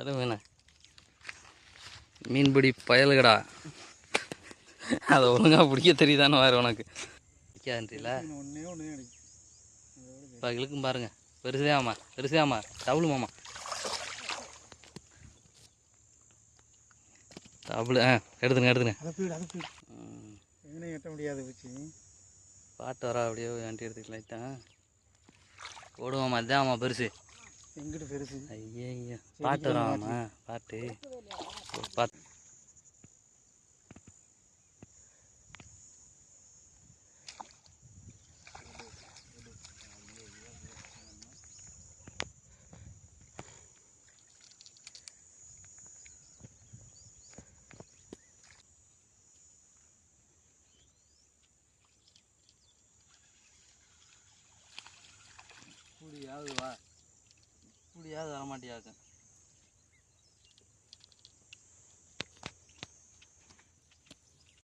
வர வேணாம் மீன்பிடி பயலுகடா. அதை ஒழுங்கா பிடிக்க தெரியுதானே வேறு உனக்கு. அடிக்கும் இப்போ இழுக்கும் பாருங்க. பெருசே ஆமா பெருசே ஆமா. டபுள் மாமா. டபுள் ஆ எடுத்துங்க எடுத்துங்க எட்ட முடியாது பாட்டு வரா அப்படியே வண்டி எடுத்துக்கலாம் ஓடுவாமா அதான் ஆமா பெருசு. எங்கிட்ட பெருசு? ஐயா ஐயா பாட்டு வராமா பாட்டு. பாட்டு இப்படியாவது வா. இப்படியாவது வரமாட்டியாக்க